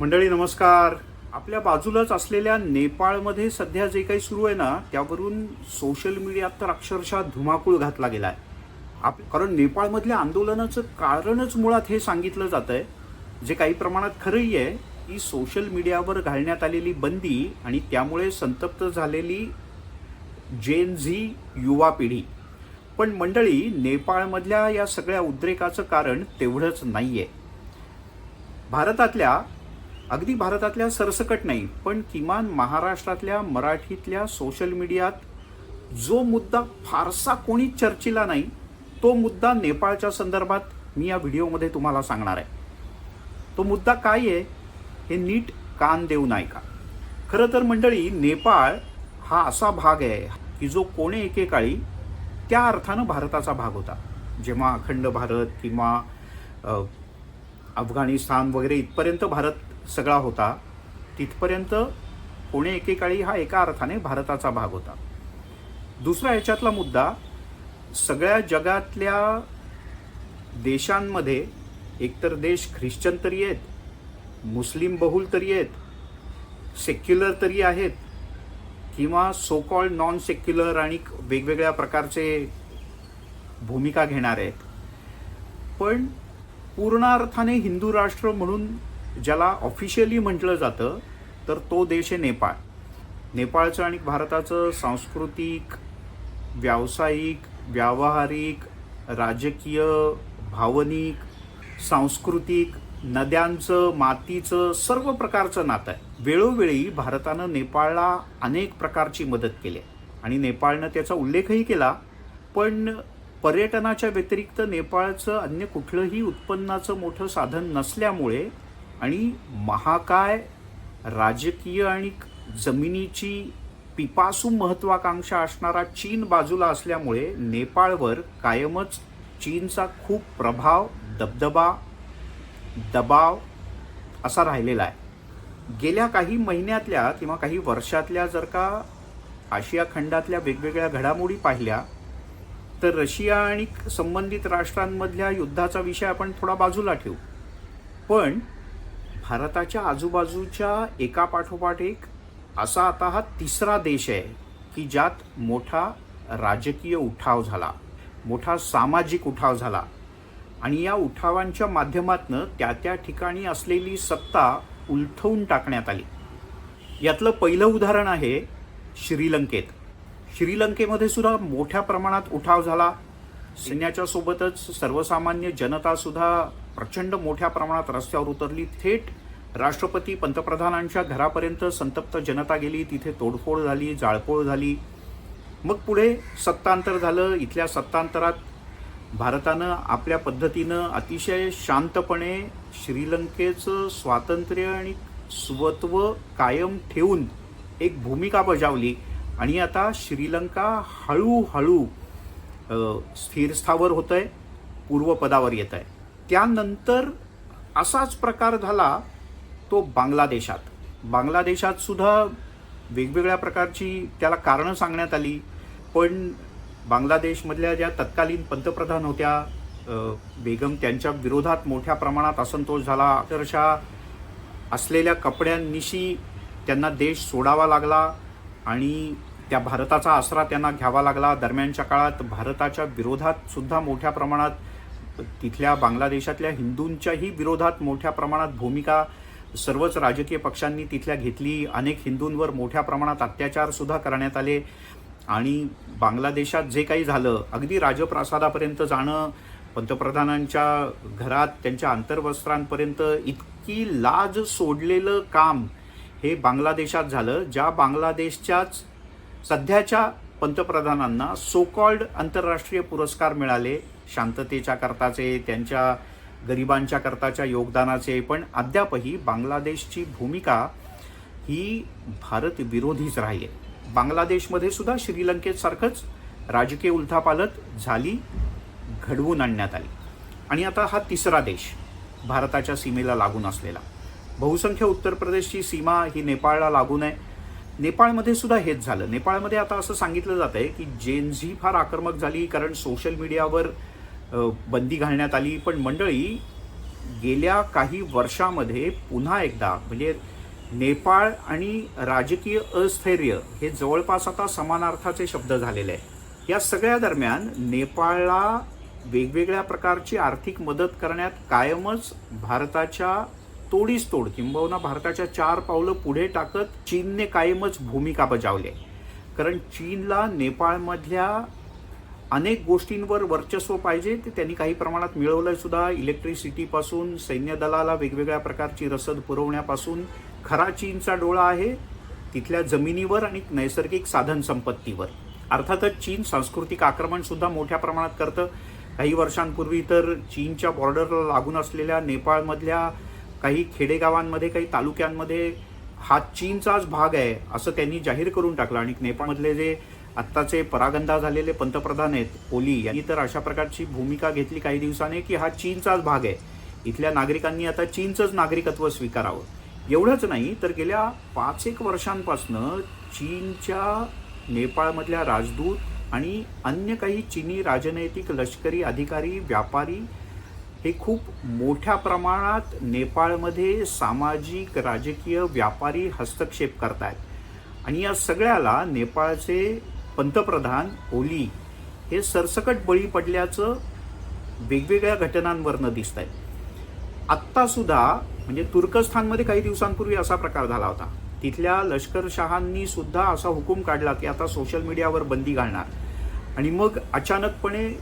मंडळी नमस्कार. आपल्या बाजूलाच असलेल्या नेपाळमध्ये सध्या जे काही सुरू आहे ना त्यावरून सोशल मीडियात तर अक्षरशः धुमाकूळ घातला गेला आहे आप कारण नेपाळमधल्या आंदोलनाचं कारणच मुळात हे सांगितलं जातं आहे जे काही प्रमाणात खरंही आहे की सोशल मीडियावर घालण्यात आलेली बंदी आणि त्यामुळे संतप्त झालेली जेन झी युवा पिढी. पण मंडळी नेपाळमधल्या या सगळ्या उद्रेकाचं कारण तेवढंच नाही आहे भारतातल्या अगदी भारतातल्या सरसकट नाही पण किमान महाराष्ट्रातल्या मराठीतल्या सोशल मीडियात जो मुद्दा फारसा कोणी चर्चेला नाही तो मुद्दा नेपाळच्या संदर्भात मी या व्हिडिओमध्ये तुम्हाला सांगणार आहे. तो मुद्दा काय आहे? हे नीट कान देऊन ऐका खरं तर मंडळी नेपाळ हा असा भाग आहे की जो कोणे एकेकाळी त्या अर्थानं भारताचा भाग होता. जेव्हा अखंड भारत किंवा अफगाणिस्तान वगैरे इथपर्यंत भारत सगळा होता तिथपर्यंत पुणे एकेकाळी हा एका अर्थाने भारताचा भाग होता. दुसरा याच्यातला मुद्दा सगळ्या जगातल्या देशांमध्ये एकतर देश ख्रिश्चन तरी आहेत मुस्लिम बहुल तरी आहेत सेक्युलर तरी आहेत किंवा सो कॉल्ड नॉन सेक्युलर आणि वेगवेगळ्या प्रकारचे भूमिका घेणारे आहेत. पण पूर्ण अर्थाने हिंदू राष्ट्र म्हणून ज्याला ऑफिशियली म्हटलं जातं तर तो देश आहे नेपाळ नेपाळचं आणि भारताचं सांस्कृतिक व्यावसायिक व्यावहारिक राजकीय भावनिक सांस्कृतिक नद्यांचं मातीचं सर्व प्रकारचं नातं आहे वेळोवेळी भारतानं नेपाळला अनेक प्रकारची मदत केली आहे. आणि नेपाळनं त्याचा उल्लेखही केला पण पर्यटनाच्या व्यतिरिक्त नेपाळचं अन्य कुठलंही उत्पन्नाचं मोठं साधन नसल्यामुळे आणि महाकाय राजकीय आणि जमिनीची पिपासू महत्वाकांक्षा असणारा चीन बाजूला असल्यामुळे नेपाळवर कायमच चीनचा खूप प्रभाव दबदबा दबाव असा राहिलेला आहे. गेल्या काही महिन्यातल्या किंवा काही वर्षातल्या जर का आशिया खंडातल्या वेगवेगळ्या घडामोडी पाहिल्या तर रशिया आणि संबंधित राष्ट्रांमधल्या युद्धाचा विषय आपण थोडा बाजूला ठेवू. पण भारताच्या आजूबाजूच्या एका पाठोपाठ एक असा आता हा तिसरा देश आहे की ज्यात मोठा राजकीय उठाव झाला मोठा सामाजिक उठाव झाला. आणि या उठावांच्या माध्यमातनं त्या त्या ठिकाणी असलेली सत्ता उलथवून टाकण्यात आली. यातलं पहिलं उदाहरण आहे श्रीलंकेत. श्रीलंकेमध्ये सुद्धा मोठ्या प्रमाणात उठाव झाला. सैन्याच्या सोबतच सर्वसामान्य जनतासुद्धा प्रचंड मोठ्या प्रमाणात रस्त्यावर उतरली. थेट राष्ट्रपती पंतप्रधानांच्या घरापर्यंत संतप्त जनता गेली तिथे तोडफोड झाली जाळपोळ झाली. मग पुढे सत्तांतर झालं. इथल्या सत्तांतरात भारतानं आपल्या पद्धतीनं अतिशय शांतपणे श्रीलंकेचं स्वातंत्र्य आणि स्वत्व कायम ठेवून एक भूमिका बजावली. आणि आता श्रीलंका हळूहळू स्थिरस्थावर होत आहे पूर्वपदावर येत आहे त्यानंतर असाच प्रकार झाला तो बांगलादेशात. बांगलादेशात सुद्धा वेगवेगळ्या प्रकारची त्याला कारणं सांगण्यात आली पण बांगलादेशमधल्या ज्या तत्कालीन पंतप्रधान होत्या बेगम त्यांच्या विरोधात मोठ्या प्रमाणात असंतोष झाला. अक्षरशः असलेल्या कपड्यांनिशी त्यांना देश सोडावा लागला आणि त्या भारताचा आसरा त्यांना घ्यावा लागला. दरम्यानच्या काळात भारताच्या विरोधात सुद्धा मोठ्या प्रमाणात तिथल्या बांगलादेशातल्या हिंदूंच्याही विरोधात मोठ्या प्रमाणात भूमिका सर्वच राजकीय पक्षांनी तिथल्या घेतली. अनेक हिंदूंवर मोठ्या प्रमाणात अत्याचारसुद्धा करण्यात आले. आणि बांगलादेशात जे काही झालं अगदी राजप्रासादापर्यंत जाणं पंतप्रधानांच्या घरात त्यांच्या अंतर्वस्त्रांपर्यंत इतकी लाज सोडलेलं काम हे बांगलादेशात झालं ज्या बांगलादेशच्याच सध्याच्या पंतप्रधानांना सो कॉल्ड आंतरराष्ट्रीय पुरस्कार मिळाले. शांततेच्या करताचे त्यांच्या गरिबांच्या करताच्या योगदानाचे पण अद्यापही बांगलादेशची भूमिका ही भारत विरोधीच राहिली. आहे. बांगलादेशमध्ये सुद्धा श्रीलंकेत सारखंच राजकीय उलथापालत झाली घडवून आणण्यात आली. आणि आता हा तिसरा देश भारताच्या सीमेला लागून असलेला. बहुसंख्य उत्तर प्रदेशची सीमा ही नेपाळला लागून आहे नेपाळमध्ये सुद्धा हेच झालं. नेपाळमध्ये आता असं सांगितलं जात आहे की जेनझी फार आक्रमक झाली कारण सोशल मीडियावर बंदी घालण्यात आली पण मंडळी गेल्या काही वर्षामध्ये पुन्हा एकदा म्हणजे नेपाळ आणि राजकीय अस्थैर्य हे जवळपास आता समानार्थाचे शब्द झालेले आहे या सगळ्या दरम्यान नेपाळला वेगवेगळ्या प्रकारची आर्थिक मदत करण्यात कायमच भारताच्या तोडीस तोड किंबहुना भारताच्या चार पावलं पुढे टाकत चीनने कायमच भूमिका बजावली आहे. कारण चीनला नेपाळमधल्या अनेक गोष्टींवर वर्चस्व पाहिजे ते त्यांनी काही प्रमाणात मिळवलं सुद्धा. इलेक्ट्रिसिटीपासून सैन्य दलाला वेगवेगळ्या प्रकारची रसद पुरवण्यापासून खरा चीनचा डोळा आहे तिथल्या जमिनीवर आणि नैसर्गिक साधन संपत्तीवर. अर्थातच चीन सांस्कृतिक आक्रमण सुद्धा मोठ्या प्रमाणात करतं. काही वर्षांपूर्वी तर चीनच्या बॉर्डरला लागून असलेल्या नेपाळमधल्या काही खेडेगावांमध्ये काही तालुक्यांमध्ये हा चीनचाच भाग आहे असं त्यांनी जाहीर करून टाकलं. आणि नेपाळमधले जे आत्ताचे परागंदा झालेले पंतप्रधान आहेत ओली यांनी तर अशा प्रकारची भूमिका घेतली काही दिवसाने की हा चीनचाच भाग आहे. इथल्या नागरिकांनी आता चीनचंच नागरिकत्व स्वीकारावं. एवढंच नाही तर गेल्या पाच एक वर्षांपासनं चीनच्या नेपाळमधल्या राजदूत आणि अन्य काही चीनी राजनैतिक लष्करी अधिकारी व्यापारी हे खूप मोठ्या प्रमाणात नेपाळमध्ये सामाजिक राजकीय व्यापारी हस्तक्षेप करतायत. आणि या सगळ्याला नेपाळचे पंतप्रधान ओली हे सरसकट बळी पडल्याचं वेगवेगळ्या घटनांवरनं दिसत आहे आत्तासुद्धा म्हणजे तुर्कस्थानमध्ये काही दिवसांपूर्वी असा प्रकार झाला होता. तिथल्या लष्करशहांनी सुद्धा असा हुकूम काढला की आता सोशल मीडियावर बंदी घालणार. आणि मग अचानकपणे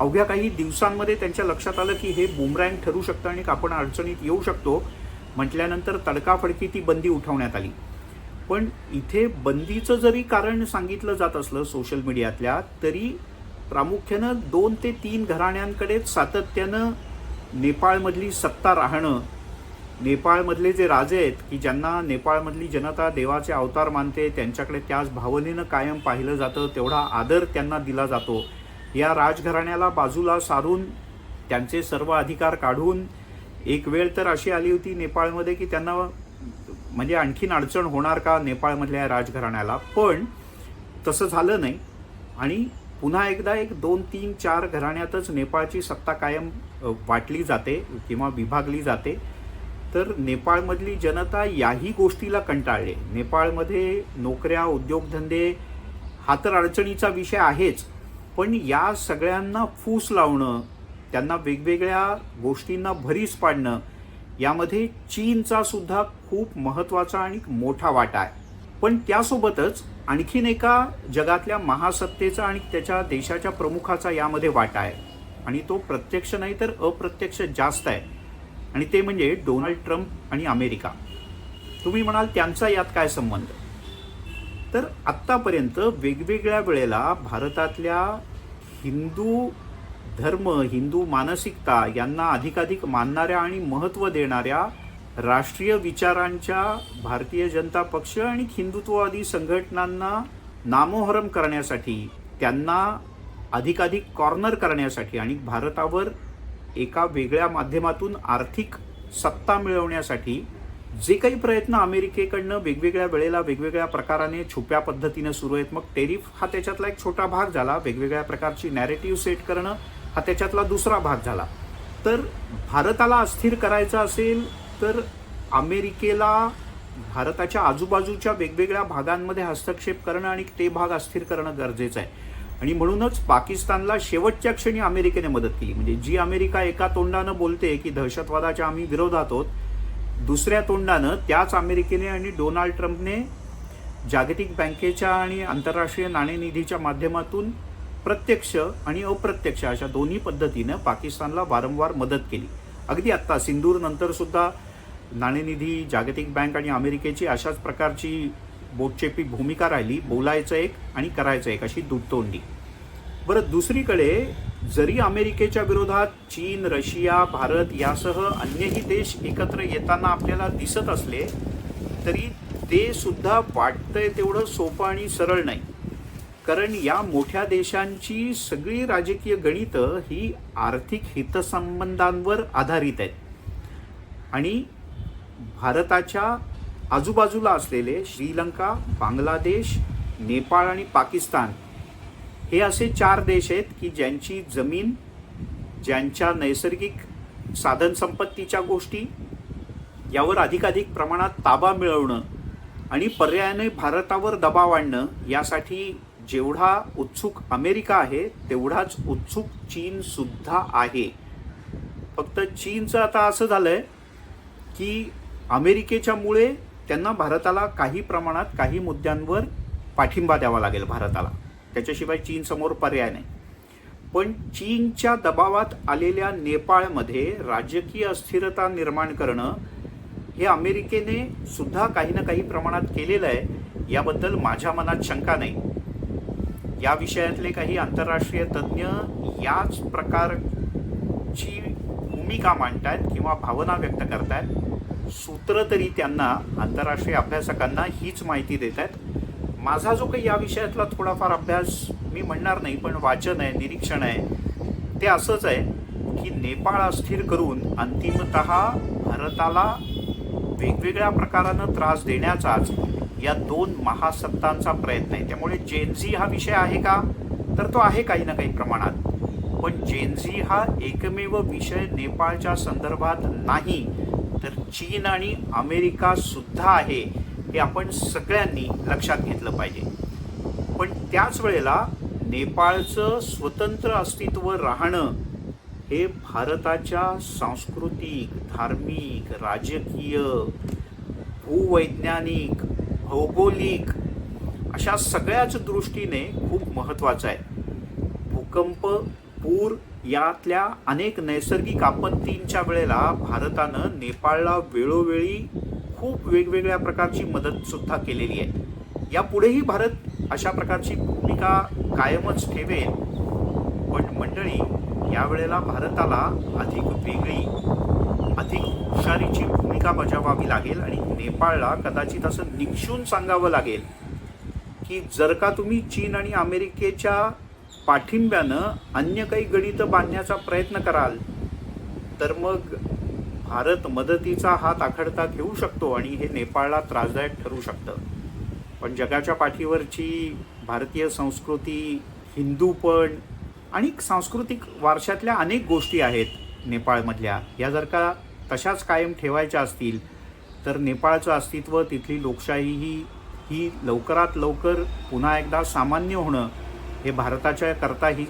अवघ्या काही दिवसांमध्ये त्यांच्या लक्षात आलं की हे बुमरँग ठरू शकतं आणि आपण अडचणीत येऊ शकतो. म्हटल्यानंतर तडकाफडकी ती बंदी उठवण्यात आली. पण इथे बंदीचं जरी कारण सांगितलं जात असलं सोशल मीडियातल्या तरी प्रामुख्यानं दोन ते तीन घराण्यांकडेच सातत्यानं नेपाळमधली सत्ता राहणं नेपाळमधले जे राजे आहेत की ज्यांना नेपाळमधली जनता देवाचे अवतार मानते त्यांच्याकडे त्याच भावनेनं कायम पाहिलं जातं तेवढा आदर त्यांना दिला जातो. या राजघराण्याला बाजूला सारून त्यांचे सर्व अधिकार काढून एक वेळ तर अशी आली होती नेपाळमध्ये की त्यांना म्हणजे आणखीन अडचण होणार का नेपाळमधल्या राजघराण्याला? पण तसं झालं नाही. आणि पुन्हा एकदा एक दोन तीन चार घराण्यातच नेपाळची सत्ता कायम वाटली जाते किंवा विभागली जाते. तर नेपाळमधली जनता याही गोष्टीला कंटाळले. नेपाळमध्ये नोकऱ्या उद्योगधंदे हा तर अडचणीचा विषय आहेच. पण या सगळ्यांना फूस लावणं त्यांना वेगवेगळ्या गोष्टींना भरीस पाडणं यामध्ये चीनचा सुद्धा खूप महत्त्वाचा आणि मोठा वाटा आहे. पण त्यासोबतच आणखीन एका जगातल्या महासत्तेचा आणि त्याच्या देशाच्या प्रमुखाचा यामध्ये वाटा आहे. आणि तो प्रत्यक्ष नाही तर अप्रत्यक्ष जास्त आहे. आणि ते म्हणजे डोनाल्ड ट्रम्प आणि अमेरिका. तुम्ही म्हणाल त्यांचा यात काय संबंध? तर आत्तापर्यंत वेगवेगळ्या वेळेला भारतातल्या हिंदू धर्म हिंदू मानसिकता यांना अधिकाधिक मानणाऱ्या आणि महत्त्व देणाऱ्या राष्ट्रीय विचारांच्या भारतीय जनता पक्ष आणि हिंदुत्ववादी संघटनांना नामोहरम करण्यासाठी त्यांना अधिकाधिक कॉर्नर करण्यासाठी आणि भारतावर एका वेगळ्या माध्यमातून आर्थिक सत्ता मिळवण्यासाठी जे काही प्रयत्न अमेरिकेकडनं वेगवेगळ्या वेळेला वेगवेगळ्या प्रकाराने छुप्या पद्धतीनं सुरू आहेत. मग टेरिफ हा त्याच्यातला एक छोटा भाग झाला. वेगवेगळ्या प्रकारची नॅरेटिव्ह सेट करणं हा त्याच्यातला दुसरा भाग झाला. तर भारताला अस्थिर करायचं असेल तर अमेरिकेला भारताच्या आजूबाजूच्या वेगवेगळ्या भागांमध्ये हस्तक्षेप करणं आणि ते भाग अस्थिर करणं गरजेचं आहे. आणि म्हणूनच पाकिस्तानला शेवटच्या क्षणी अमेरिकेने मदत केली. म्हणजे जी अमेरिका एका तोंडानं बोलते की दहशतवादाच्या आम्ही विरोधात आहोत दुसऱ्या तोंडानं त्याच अमेरिकेने आणि डोनाल्ड ट्रम्पने जागतिक बँकेच्या आणि आंतरराष्ट्रीय नाणेनिधीच्या माध्यमातून प्रत्यक्ष आणि अप्रत्यक्ष अशा दोन्ही पद्धतीनं पाकिस्तानला वारंवार मदत केली. अगदी आत्ता सिंदूरनंतर सुद्धा नाणेनिधी जागतिक बँक आणि अमेरिकेची अशाच प्रकारची बोटचेपी भूमिका राहिली बोलायचं एक आणि करायचं एक अशी दुटतोंडी बरं दुसरीकडे जरी अमेरिकेच्या विरोधात चीन रशिया भारत यासह अन्यही देश एकत्र येताना आपल्याला दिसत असले तरी ते सुद्धा वाटतंय तेवढं सोपं आणि सरळ नाही. कारण या मोठ्या देशांची सगळी राजकीय गणितं ही आर्थिक हितसंबंधांवर आधारित आहेत. आणि भारताच्या आजूबाजूला असलेले श्रीलंका बांगलादेश नेपाळ आणि पाकिस्तान हे असे चार देश आहेत की ज्यांची जमीन ज्यांच्या नैसर्गिक साधनसंपत्तीच्या गोष्टी यावर अधिकाधिक प्रमाणात ताबा मिळवणं आणि पर्यायाने भारतावर दबाव आणणं यासाठी जेवढा उत्सुक अमेरिका आहे तेवढाच उत्सुक चीन सुद्धा आहे. फक्त चीनचं आता असं झालं आहे की अमेरिकेच्यामुळे त्यांना भारताला काही प्रमाणात काही मुद्द्यांवर पाठिंबा द्यावा लागेल भारताला. त्याच्याशिवाय चीन समोर पर्याय नाही. पण चीनच्या दबावात आलेल्या नेपाळमध्ये राजकीय अस्थिरता निर्माण करणं हे अमेरिकेने सुद्धा काही ना काही प्रमाणात केलेलं आहे. याबद्दल माझ्या मनात शंका नाही. या विषयातले काही आंतरराष्ट्रीय तज्ज्ञ याच प्रकारची भूमिका मांडतात किंवा भावना व्यक्त करतात सूत्र तरी त्यांना आंतरराष्ट्रीय अभ्यासकांना हीच माहिती देत आहेत माझा जो काही या विषयातला थोडाफार अभ्यास मी म्हणणार नाही पण वाचन आहे निरीक्षण आहे ते असंच आहे की नेपाळ अस्थिर करून अंतिमत भारताला वेगवेगळ्या प्रकारानं त्रास देण्याचाच या दोन महासत्तांचा प्रयत्न आहे. त्यामुळे जेनझी हा विषय आहे का? तर तो आहे काही ना काही प्रमाणात. पण जेनझी हा एकमेव विषय नेपाळच्या संदर्भात नाही तर चीन आणि अमेरिका सुद्धा आहे हे आपण सगळ्यांनी लक्षात घेतलं पाहिजे. पण त्याच वेळेला नेपाळचं स्वतंत्र अस्तित्व राहणं हे भारताच्या सांस्कृतिक धार्मिक राजकीय भूवैज्ञानिक भौगोलिक अशा सगळ्याच दृष्टीने खूप महत्त्वाचं आहे. भूकंप पूर यातल्या अनेक नैसर्गिक आपत्तींच्या वेळेला भारतानं नेपाळला वेळोवेळी खूप वेगवेगळ्या प्रकारची मदतसुद्धा केलेली आहे. यापुढेही भारत अशा प्रकारची भूमिका कायमच ठेवेल. पण मंडळी यावेळेला भारताला अधिक वेगळी अधिक हुशारीची भूमिका बजावावी लागेल आणि नेपाळला कदाचित असं निक्षून सांगावं लागेल की जर का तुम्ही चीन आणि अमेरिकेच्या पाठिंब्यानं अन्य काही गणितं बांधण्याचा प्रयत्न कराल तर मग भारत मदतीचा हात आखडता घेऊ शकतो आणि हे नेपाळला त्रासदायक ठरू शकतं. पण जगाच्या पाठीवरची भारतीय संस्कृती हिंदूपण आणि सांस्कृतिक वारशातल्या अनेक गोष्टी आहेत नेपाळमधल्या. या जर का तशाच कायम ठेवायच्या असतील तर नेपाळचं अस्तित्व तिथली लोकशाही ही ही लवकरात लवकर पुन्हा एकदा सामान्य होणं हे भारताच्या करताही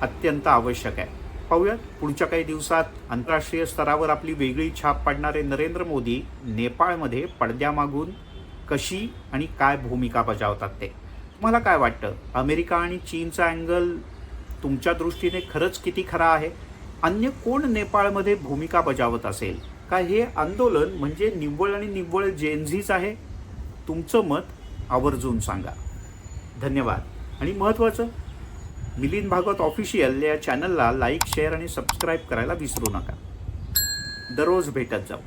अत्यंत आवश्यक आहे. पाहूयात पुढच्या काही दिवसात आंतरराष्ट्रीय स्तरावर आपली वेगळी छाप पाडणारे नरेंद्र मोदी नेपाळमध्ये पडद्यामागून कशी आणि काय भूमिका बजावतात ते? तुम्हाला काय वाटतं? अमेरिका आणि चीनचा अँगल तुमच्या दृष्टीने खरंच किती खरा आहे? अन्य कोण नेपाळमध्ये भूमिका बजावत असेल? का हे आंदोलन म्हणजे निव्वळ आणि निव्वळ जेनझीच आहे? तुमचं मत आवर्जून सांगा. धन्यवाद. आणि महत्त्वाचं मिलिंद भागवत ऑफिशियल या चॅनलला लाईक शेअर आणि सबस्क्राईब करायला विसरू नका. दररोज भेटत जाऊ.